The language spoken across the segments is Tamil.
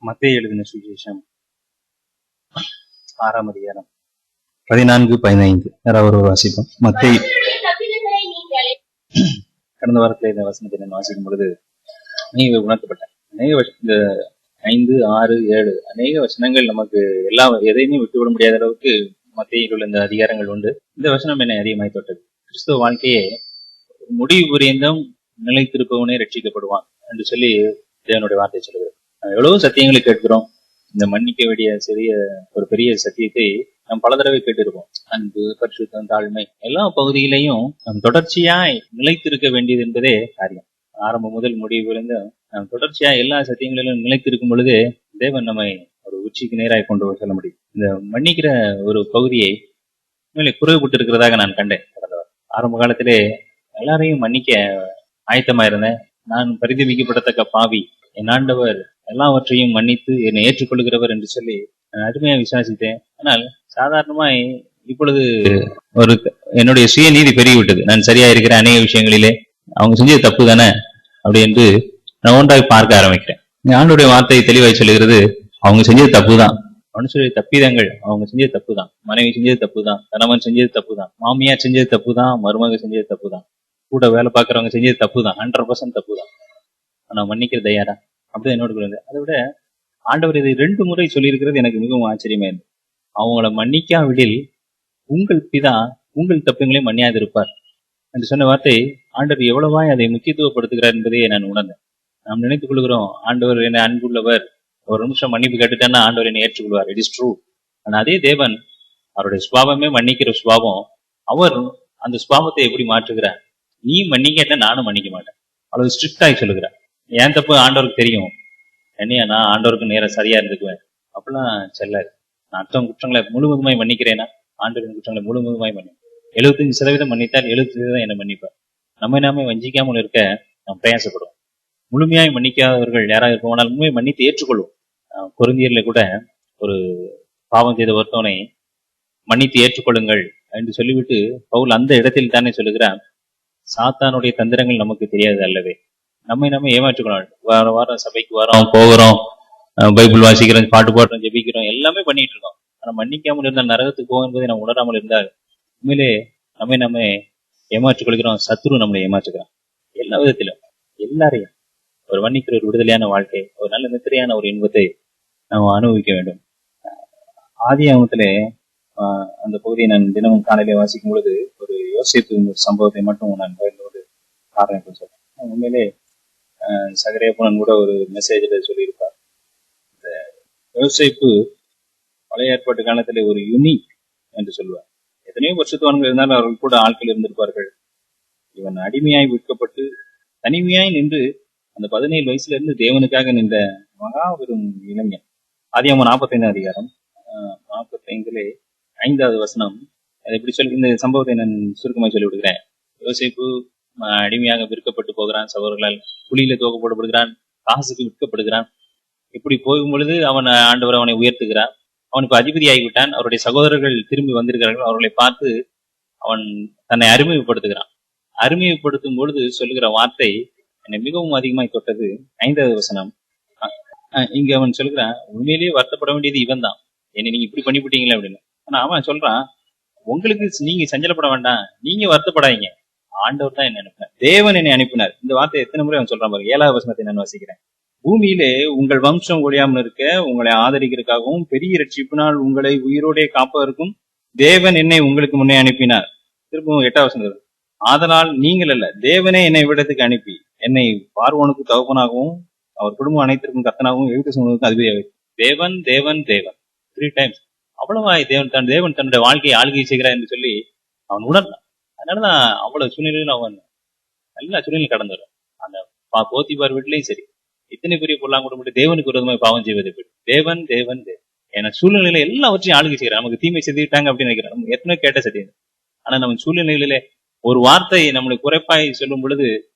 மத்திய எழுதின சுவிசேஷம். ஆறாம் அதிகாரம். பதினான்கு பதினைந்து. யாராவது ஒரு வாசிப்போம். மத்திய கடந்த வாரத்தில் இந்த வசனத்தை நான் வாசிக்கும் பொழுது அநேக உணர்த்தப்பட்டேன் அநேக இந்த ஐந்து ஆறு ஏழு அநேக வசனங்கள் நமக்கு எல்லா எதையுமே விட்டுவிட முடியாத அளவுக்கு மத்தியில் உள்ள இந்த அதிகாரங்கள் உண்டு. இந்த வசனம் என்னை அதிகமாய் தொட்டது. கிறிஸ்துவ வாழ்க்கையே முடிவு புரிந்தும் நிலைத்திருப்பவனே ரட்சிக்கப்படுவான் என்று சொல்லி தேவனுடைய வார்த்தை சொல்லுகிறது. எவ்வளவு சத்தியங்களை கேட்கிறோம். இந்த மன்னிக்க வேண்டிய சிறிய ஒரு பெரிய சத்தியத்தை நாம் பல தடவை கேட்டிருக்கோம் அன்பு பரிசுத்தம் தாழ்மை எல்லா பகுதியிலையும் நாம் தொடர்ச்சியாய் நிலைத்திருக்க வேண்டியது என்பதே காரியம். ஆரம்பம் முதல் முடிவு இருந்து நாம் தொடர்ச்சியா எல்லா சத்தியங்களிலும் நிலைத்திருக்கும் பொழுது தேவன் நம்மை ஒரு உச்சிக்கு நேராய் கொண்டு செல்ல முடியும். இந்த மன்னிக்கிற ஒரு பகுதியை உண்மையிலே குறைவுபட்டு இருக்கிறதாக நான் கண்டேன் கடந்தவர் ஆரம்ப காலத்திலே எல்லாரையும் மன்னிக்க ஆயத்தமா இருந்தேன் நான் பரிதவிக்கப்படத்தக்க பாவி. என் ஆண்டவர் எல்லாவற்றையும் மன்னித்து என்னை ஏற்றுக்கொள்கிறவர் என்று சொல்லி நான் அருமையா விசாரிச்சிட்டேன். ஆனால் சாதாரணமாய் இப்பொழுது ஒரு என்னுடைய சுயநீதி பெருகிவிட்டது. நான் சரியா இருக்கிற அநேக விஷயங்களிலே அவங்க செஞ்சது தப்பு தானே அப்படி என்று நான் ஒன்றாய் பார்க்க ஆரம்பிக்கிறேன். ஆண்டுடைய வார்த்தை தெளிவாய் சொல்லுகிறது அவங்க செஞ்சது தப்பு தான் மனுஷருடைய தப்பிதங்கள் அவங்க செஞ்சது தப்பு தான் மனைவி செஞ்சது தப்பு தான் கணவன் செஞ்சது தப்பு தான் மாமியார் செஞ்சது தப்பு தான் மருமக செஞ்சது தப்பு தான் கூட வேலை பார்க்கறவங்க செஞ்சது தப்பு தான் ஹண்ட்ரட் பர்சன்ட் தப்பு தான் ஆனா மன்னிக்கிற தயாரா அப்படிதான் என்னோட குழந்தை அதை விட ஆண்டவர் இதை ரெண்டு முறை சொல்லியிருக்கிறது எனக்கு மிகவும் ஆச்சரியமா இருந்தது அவங்கள மன்னிக்காவிடில் உங்கள் பிதா உங்கள் தப்புங்களே மன்னியாதிருப்பார் என்று சொன்ன வார்த்தை ஆண்டவர் எவ்வளவா அதை முக்கியத்துவப்படுத்துகிறார் என்பதை நான் உணர்ந்தேன். நாம் நினைத்துக் கொள்கிறோம் ஆண்டவர் என்னை அன்புள்ளவர். ஒரு நிமிஷம் மன்னிப்பு கேட்டுட்டேன்னா ஆண்டவர் என்னை ஏற்றுக்கொள்வார். இட் இஸ் ட்ரூ ஆனா அதே தேவன் அவருடைய சுவாபமே மன்னிக்கிற சுவாபம் அவர் அந்த சுவாபத்தை எப்படி மாற்றுகிறார்? நீ மன்னிக்கட்ட நானும் மன்னிக்க மாட்டேன். அவ்வளவு ஸ்ட்ரிக்டாய் சொல்லுகிறார். ஏன் தப்பு ஆண்டவருக்கு தெரியும். என்னையா நான் ஆண்டவருக்கு நேரம் சரியா இருந்துக்குவேன். அப்படிலாம் செல்லாது. நான் அர்த்தம் குற்றங்களை முழுவதுமாய் மன்னிக்கிறேன்னா ஆண்டவரின் குற்றங்களை முழுவதுமாய் மன்னி எழுபத்தஞ்சு சதவீதம் மன்னித்தால் எழுபது சதவீதம் என்ன மன்னிப்பேன் நம்ம நாமே வஞ்சிக்காமல் இருக்க நாம் பிரயாசப்படுவோம். முழுமையாய் மன்னிக்காதவர்கள் யாராக இருப்போம்னால் உண்மையை மன்னித்து ஏற்றுக்கொள்வோம். அஹ் கூட ஒரு பாவம் செய்த ஒருத்தவனை மன்னித்து ஏற்றுக்கொள்ளுங்கள் என்று சொல்லிவிட்டு பவுல் அந்த இடத்தில் தானே சொல்லுகிறான் சாத்தானுடைய தந்திரங்கள் நமக்கு தெரியாது அல்லவே. நம்மை நம்ம ஏமாற்றிக்கணும் வார வாரம் சபைக்கு வரோம் போகிறோம் பைபிள் வாசிக்கிறோம் பாட்டு பாடுறோம் ஜெபிக்கிறோம் எல்லாமே பண்ணிட்டு இருக்கோம். ஆனா மன்னிக்காமல் இருந்தால் நரகத்துக்கு போகும் என்பதை நம்ம உணராமல் இருந்தால் உண்மையிலே நம்மை நம்ம ஏமாற்றிக் கொள்கிறோம். சத்ரு நம்மளை ஏமாற்றுகிறான். எல்லா விதத்திலும் எல்லாரையும். ஒரு மன்னிக்கிற ஒரு விடுதலையான வாழ்க்கை ஒரு நல்ல நித்திரையான ஒரு இன்பத்தை நாம் அனுபவிக்க வேண்டும். ஆதி ஆகமத்திலே ஆஹ் அந்த பகுதியை நான் தினமும் காலையில வாசிக்கும் பொழுது ஒரு யோசிப்பு சம்பவத்தை மட்டும் நான் ஒரு காரணம் சொல்றேன். உண்மையிலே ஆஹ் கூட ஒரு மெசேஜில் சொல்லியிருப்பார். இந்த விவசாயிப்பு பழைய ஏற்பாட்டு காலத்திலே ஒரு யுனிக் என்று சொல்லுவார். எத்தனையோ வருஷத்துவான்கள் இருந்தாலும் அவர்கள் கூட ஆட்கள் இருந்திருப்பார்கள். இவன் அடிமையாய் விற்கப்பட்டு தனிமையாய் நின்று அந்த பதினேழு வயசுல இருந்து தேவனுக்காக நின்ற மகாபெரும் இளைஞன் இளைஞன். அவன் நாற்பத்தைந்து அதிகாரம். ஆஹ் நாற்பத்தைந்திலே ஐந்தாவது வசனம். அதை எப்படி சொல்லி இந்த சம்பவத்தை நான் சுருக்கமாக சொல்லி விடுகிறேன் யோசிப்பு அடிமையாக விற்கப்பட்டு போகிறான் சகோதரர்களால் குழியில துவக்கப்படப்படுகிறான் காசுக்கு விற்கப்படுகிறான். இப்படி போகும் பொழுது அவன் ஆண்டவர் அவனை உயர்த்துகிறான் அவன் இப்ப அதிபதி ஆகிவிட்டான் அவருடைய சகோதரர்கள் திரும்பி வந்திருக்கிறார்கள். அவர்களை பார்த்து அவன் தன்னை அறிமுகப்படுத்துகிறான். அறிமுகப்படுத்தும் பொழுது சொல்லுகிற வார்த்தை என்னை மிகவும் அதிகமாய் தொட்டது. ஐந்தாவது வசனம். இங்க அவன் சொல்கிறான் உண்மையிலேயே வருத்தப்பட வேண்டியது இவன் தான் என்னை நீங்க இப்படி பண்ணிவிட்டீங்களே அப்படின்னு. ஆனா அவன் சொல்றான் உங்களுக்கு நீங்க சஞ்சலப்பட வேண்டாம். நீங்க வருத்தப்படாதீங்க. ஆண்டவர் தான் என்ன அனுப்பினார். தேவன் என்னை அனுப்பினார். இந்த வார்த்தை எத்தனை முறை அவன் சொல்றான் பாருங்க. ஏழாவது வசனத்தை நான் வாசிக்கிறேன். பூமியிலே உங்கள் வம்சம் ஒழியாமல் இருக்க உங்களை ஆதரிக்கிறதுக்காகவும் பெரிய ரட்சிப்பினால் உங்களை உயிரோடே காப்பதற்கும் தேவன் என்னை உங்களுக்கு முன்னே அனுப்பினார். திரும்பவும் எட்டாவது வசனம் ஆதலால் நீங்கள் அல்ல தேவனே என்னை விடத்துக்கு அனுப்பி என்னை பார்வோனுக்கு தகப்பனாகவும் அவர் குடும்பம் அனைத்திற்கும் கத்தனாகவும் எழுத்து சொன்னதுக்கும் அதிபதியாக தேவன் தேவன் தேவன். த்ரீ டைம்ஸ் அவ்வளவா தேவன் தன் தேவன் தன்னுடைய வாழ்க்கையை ஆளுகை செய்கிறார் என்று சொல்லி அவன் உணர்ந்தான். அதனாலதான் அவ்வளவு சூழ்நிலையில அவன் நல்ல சூழ்நிலை கடந்து வரும் அந்த பா- போத்திபார் வீட்லயும் சரி. இத்தனை பெரிய பொருளாங்க கூட தேவனுக்கு விரோதமாய் பாவம் செய்வது எப்படி? தேவன் தேவன் தேவன். ஏன்னா சூழ்நிலையில எல்லாவற்றையும் ஆளுகை செய்யறான் நமக்கு தீமை செய்துட்டாங்க அப்படின்னு நினைக்கிறேன் நம்ம எத்தனை கேட்ட சத்தியம். ஆனா நம்ம சூழ்நிலையில ஒரு வார்த்தை நம்மளுக்கு குறைப்பாய் சொல்லும் பொழுது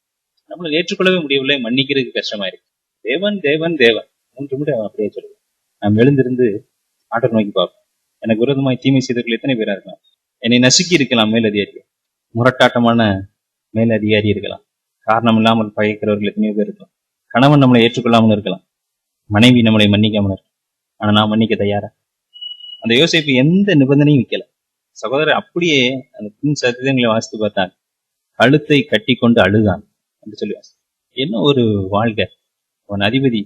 நம்மளுக்கு ஏற்றுக்கொள்ளவே முடியவில்லை. மன்னிக்கிறதுக்கு கஷ்டமா இருக்கு. தேவன் தேவன் தேவன். மூன்று முறை அவன் அப்படியே சொல்லுவேன். நாம் எழுந்திருந்து ஆட்டர் நோக்கி பார்ப்போம். எனக்கு விரோதமாய் தீமை செய்தவர்கள் எத்தனை பேரா இருக்கலாம்? என்னை நசுக்கி இருக்கலாம் மேலதிகாரி முரட்டாட்டமான மேலதிகாரி இருக்கலாம். காரணம் இல்லாமல் பகைக்கிறவர்கள் எத்தனையோ பேர் இருக்கலாம். கணவன் நம்மளை ஏற்றுக்கொள்ளாமல் இருக்கலாம். மனைவி நம்மளை மன்னிக்காமல் இருக்கலாம். ஆனா நான் மன்னிக்க தயாரா? அந்த யோசிப்பு எந்த நிபந்தனையும் வைக்கல. சகோதரர் அப்படியே அந்த பின் சத்தியங்களை வாசித்து பார்த்தாங்க கழுத்தை கட்டி கொண்டு அழுதான் என்று சொல்லி வாசி என்ன ஒரு வாழ்க்கை? அவன் அதிபதி.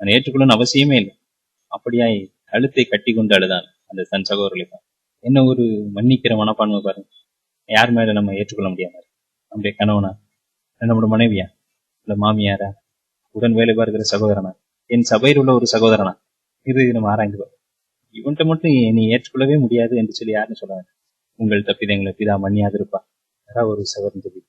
அவன் ஏற்றுக்கொள்ளணும் அவசியமே இல்லை. அப்படியாய் கழுத்தை கட்டி கொண்டு அழுதான் அந்த தன் சகோதரர்களை என்ன ஒரு மன்னிக்கிற மனப்பான்மை பாருங்க. யார் மேல நம்ம ஏற்றுக்கொள்ள முடியாது நம்முடைய கணவனா? இல்ல நம்முடைய மனைவியா? இல்ல மாமியாரா? உடன் வேலை பார்க்கிற சகோதரனா? என் சபையில் உள்ள ஒரு சகோதரனா? இது நம்ம ஆராய்ந்து இவன்கிட்ட மட்டும் நீ ஏற்றுக்கொள்ளவே முடியாது என்று சொல்லி யாருன்னு சொல்லுவாங்க உங்கள் தப்பிதங்களை பிதா மன்னியாதிருப்பா யாராவது ஒரு சகோதரன் சொல்லி